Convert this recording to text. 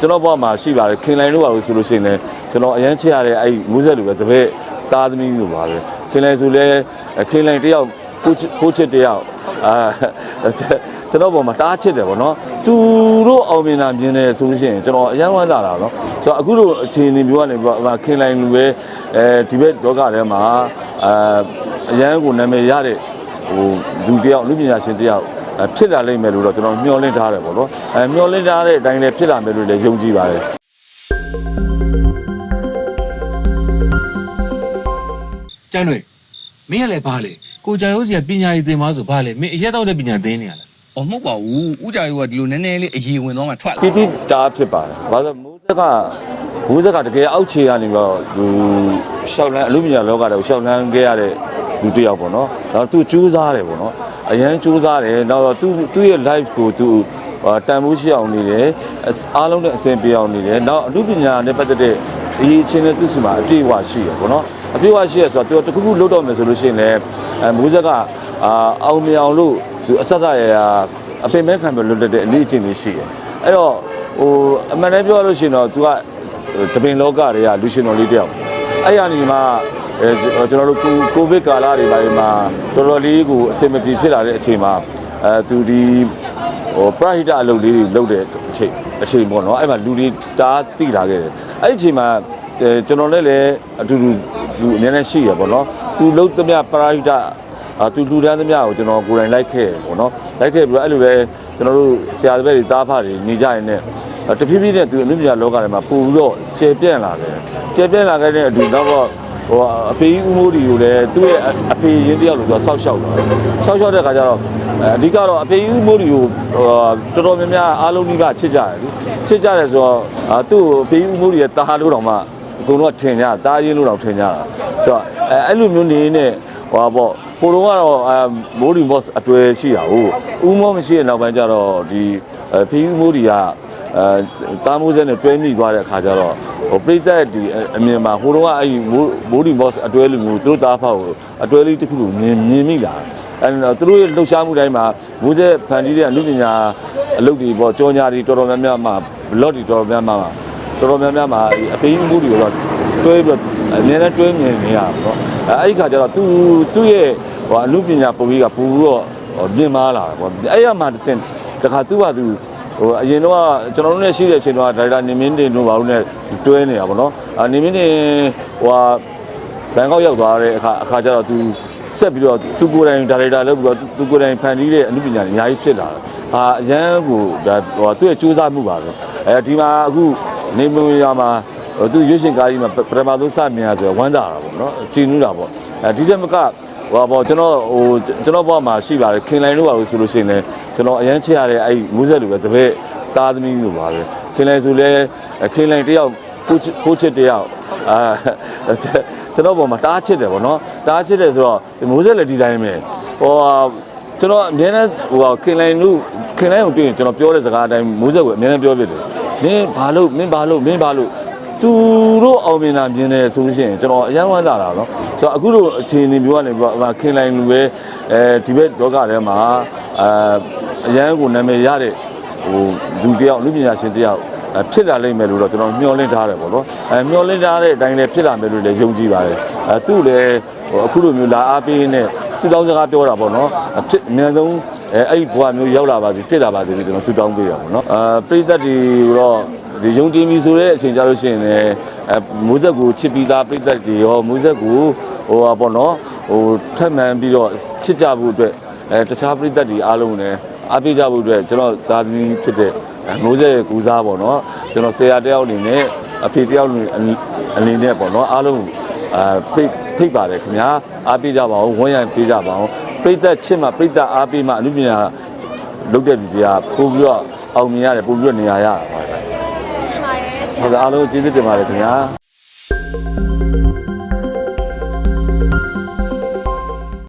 ကျွန်တော်ဘဝမှာရှိပါတယ်ခင်လိုင်းတို့ပါလို့ဆိုလို့ရှိရင်လည်းကျွန်တော်အရန်ချစ်ရတဲ့အဲ့မူးဆက်လူပဲတပည့်သားသမီးလိုပါပဲခင်လိုင်းဆိုလည်းခင်လိုင်းတယောက်ကိုချစ်ကိုချစ်တယောက်အာကျွန်တော်ဘောမှာတားချစ်တယ်ဗောနော်သူတို့အောင်မြင်တာမြင်တယ်ဆိုလို့ရှိရင်ကျွန်တော်အရန်ဝမ်းသာတာနော်ဆိုတော့အခုလိုအခြေအနေမျိုးကနေပြီးတော့ခင်လိုင်းလူပဲအဲဒီဘက်လောကထဲမှာအာအရန်ကိုနာမည်ရတဲ့ဟိုလူတယောက်လူပညာရှင်တယောက်အဲ ဖြစ်လာလိမ့်မယ်လို့တော့ကျွန်တော်မျှော်လင့်ထားတယ်ပေါ့နော်အဲမျှော်လင့်ထားတဲ့အတိုင်းလည်းဖြစ်လာမယ်လို့လည်းယုံကြည်ပါတယ်ကျန်းတွေမင်းကလည်းဘာလဲကိုကြံရိုးစီကပညာရေးသင်ပါဆိုဘာလဲမင်းအရက်တော့တဲ့ပညာသင်နေရလား။အော်မဟုတ်ပါဘူး။ဥကြရိုးကဒီလိုနည်းနည်းလေးအရေးဝင်သွားမှထွက်လာပီတိတားဖြစ်ပါတယ်ဘာလို့မိုးဆက်ကမိုးဆက်ကတကယ်အောက်ခြေကနေပြီးတော့သူရှောက်လန်းအလူမီနီယံလောကတွေကိုရှောက်လန်းခဲ့ရတဲ့လူတစ်ယောက်ပေါ့နော်နောက်သူစူးစမ်းတယ်ပေါ့နော် အရန်စူးစမ်းတယ်နောက်တော့သူသူ့ရဲ့ life ကိုသူတန်ဖိုးရှိအောင်နေတယ်အားလုံးနဲ့အဆင်ပြေအောင်နေတယ်နောက်အလူပညာနဲ့ပတ်သက်တဲ့အရေးချင်းနဲ့သူ့စီမှာအပြည့်အဝရှိရပေါ့နော်အပြည့်အဝရှိရဆိုတော့သူတခုခုလုပ်တော့မယ်ဆိုလို့ရှိရင်လည်းအဲမိုးဆက်ကအာအောင်မြင်အောင်လို့သူအဆက်ဆက်ရရအပင်မဲ့ခံပြီးလွတ်တဲ့အလေးအကျင့်လေးရှိတယ်အဲ့တော့ဟိုအမှန်တမ်းပြောရလို့ရှိရင်တော့ तू ကတပင်လောကတွေကလူရှင်တော်လေးတယောက်အဲ့ရနေမှာ အဲကျွန်တော်တို့ကိုကိုဗစ်ကာလတွေပိုင်းမှာတော်တော်လေးကိုအဆင်မပြေဖြစ်လာတဲ့အချိန်မှာအဲ तू ဒီဟိုပရဟိတအလုပ်လေးတွေလုပ်တဲ့အချိန်အချိန်ပေါ့နော်အဲ့မှာလူတွေတားတိလာခဲ့တယ်အဲ့ဒီအချိန်မှာအဲကျွန်တော်လည်းလည်းအတူတူလူအများနဲ့ရှိရပေါ့နော် तू လုပ်သမျှပရဟိတအာသူလူတန်းသမျှကိုကျွန်တော်ကိုယ်တိုင်လိုက်ခဲ့တယ်ပေါ့နော်လိုက်ခဲ့ပြီးတော့အဲ့လိုပဲကျွန်တော်တို့ဆရာတပည့်တွေသားဖတွေနေကြရင်လည်းတဖြည်းဖြည်းနဲ့သူအမှုပညာလောကထဲမှာပို့ပြီးတော့ကျေပြန့်လာတယ်ကျေပြန့်လာခဲ့တဲ့အတူတော့ ဟိုအဖေကြီးဦးမိုးဒီကိုလည်းသူ့ရဲ့အဖေရင်းတယောက်လို့သူကဆောက်ရှောက်တာဆောက်ရှောက်တဲ့ခါကျတော့အဓိကတော့အဖေကြီးဦးမိုးဒီကိုတော်တော်များများအားလုံးကြီးကချစ်ကြတယ်လေချစ်ကြတယ်ဆိုတော့သူ့ကိုအဖေကြီးဦးမိုးဒီရဲ့တာဟာလို့တော့မှအကုန်လုံးကထင်ကြတားရင်းလို့တော့ထင်ကြတာဆိုတော့အဲအဲ့လိုမျိုးနေနေဟိုပေါ့ပိုတော့ကတော့အဲမိုးဒီမော့စ်အတွေ့ရှိတာဟုတ်ဦးမောမရှိတဲ့နောက်ပိုင်းကျတော့ဒီဖီးမိုးဒီက အဲတားမိုးစဲနဲ့တွဲမိသွားတဲ့အခါကျတော့ဟိုပြိသက်ဒီအမြင်မှာဟိုတော့ကအဲ့ဒီမိုးဒီမော့စ်အတွေ့လိုမျိုးသူတို့သားဖောက်ကိုအတွေ့လေးတစ်ခုလိုမြင်မြင်မိလာအဲတော့သူတို့ရဲ့လှုပ်ရှားမှုတိုင်းမှာမိုးစဲဖန်တီးတဲ့အမှုပညာအလုပ်တွေပေါ့ကြောညာတွေတော်တော်များများမှာဘလော့တွေတော်တော်များများမှာတော်တော်များများမှာအဖေကြီးမှုတွေတော့တွဲပြီးတော့အများနဲ့တွဲမြင်နေရတာပေါ့အဲအဲ့ဒီခါကျတော့သူသူ့ရဲ့ဟိုအမှုပညာပုံကြီးကပူပြီးတော့မြင်မာလာတာပေါ့အဲ့ရမှာတစ်စင်တခါသူ့ဟာသူ ဟိုအရင်တော့ကျွန်တော်တို့နဲ့ရှိတဲ့အချိန်တော့ဒါရိုက်တာနေမင်းတင်တို့ဘာလို့လဲတွဲနေတာပေါ့နော်အာနေမင်းတင်ဟိုဟာဘန်ကောက်ရောက်သွားတဲ့အခါအခါကျတော့သူဆက်ပြီးတော့သူကိုယ်တိုင်ဒါရိုက်တာလုပ်ပြီးတော့သူကိုယ်တိုင်ဖန်တီးတဲ့အမှုပညာတွေအများကြီးဖြစ်လာတယ်။အာအရန်ကိုဒါဟိုသူ့ရဲ့စူးစမ်းမှုပါပဲ။အဲဒီမှာအခုနေမွေရမှာဟိုသူရွှေရှင်ကားကြီးမှာပထမဆုံးစမြင်ရဆိုဝမ်းသာတာပေါ့နော်။ကြည်နူးတာပေါ့။အဲဒီချက်မက ဟိုပေါ့ကျွန်တော်ဟိုကျွန်တော်ဘဝမှာရှိပါတယ်ခင်လိုင်းတို့ပါလို့ဆိုလို့ရှိရင်လည်းကျွန်တော်အရန်ချစ်ရတဲ့အဲ့မူးဆက်လူပဲတပည့်သားသမီးလိုပါပဲခင်လိုင်းဆိုလဲခင်လိုင်းတယောက်ကိုချစ်ကိုချစ်တယောက်အာကျွန်တော်ဘောမှာတားချစ်တယ်ဗောနော်တားချစ်တယ်ဆိုတော့ဒီမိုးဆက်လည်းဒီတိုင်းပဲဟိုကျွန်တော်အများနဲ့ဟိုခင်လိုင်းတို့ခင်လိုင်းကိုတွေ့ရင်ကျွန်တော်ပြောတဲ့စကားအတိုင်းမိုးဆက်ကိုအများနဲ့ပြောပြတယ်မင်းဘာလို့မင်းဘာလို့မင်းဘာလို့ သူတို့အောင်မြင်တာမြင်တယ်ဆိုလို့ရှိရင်ကျွန်တော်အယံဝမ်းသာတာနော်ကျွန်တော်အခုလိုအခြေအနေမျိုးကနေပြီးတော့ခင်လိုက်လူပဲအဲဒီဘက်ဒေါကထဲမှာအဲအယံကိုနာမည်ရတဲ့ဟိုလူတယောက်လူပညာရှင်တယောက်ဖြစ်လာလိမ့်မယ်လို့တော့ကျွန်တော်မျှော်လင့်ထားတယ်ပေါ့နော်အဲမျှော်လင့်ထားတဲ့အတိုင်းလည်းဖြစ်လာမယ်လို့လည်းယုံကြည်ပါတယ်အဲသူ့လည်းဟိုအခုလိုမျိုးလာအားပေးနေစစ်တောင်းစကားပြောတာပေါ့နော်ဖြစ်အများဆုံးအဲအဲ့ဒီဘဝမျိုးရောက်လာပါစေဖြစ်လာပါစေလို့ကျွန်တော်ဆုတောင်းပေးရပါပေါ့နော်အဲပရိသတ်တွေတော့ ဒီယုံကြည်ပြီဆိုတဲ့အချိန်ကြလို့ရှိရင်လည်းအဲမိုးဆက်ကိုချစ်ပြီးသားပရိသတ်တွေရောမိုးဆက်ကိုဟိုပါပေါ့နော်ဟိုထပ်မှန်ပြီးတော့ချစ်ကြဖို့အတွက်အဲတခြားပရိသတ်တွေအားလုံးလည်းအားပေးကြဖို့အတွက်ကျွန်တော်သာသမီဖြစ်တဲ့မိုးဆက်ရဲ့ကူစားပေါ့နော်ကျွန်တော်ဆရာတယောက်အနေနဲ့အဖေတယောက်အနေနဲ့ပေါ့နော်အားလုံးအာဖိတ်ဖိတ်ပါတယ်ခင်ဗျာအားပေးကြပါဦးဝန်းရံပေးကြပါဦးပြိသက်ချစ်မှပြိသက်အားပေးမှအမှုပညာလုပ်တဲ့လူတွေကပို့ပြီးတော့အောင်မြင်ရတယ်ပို့ပြီးတော့နေရာရတာပါ ဟုတ်ကဲ့အားလုံးကျေးဇူးတင်ပါတယ်ခင်ဗျာ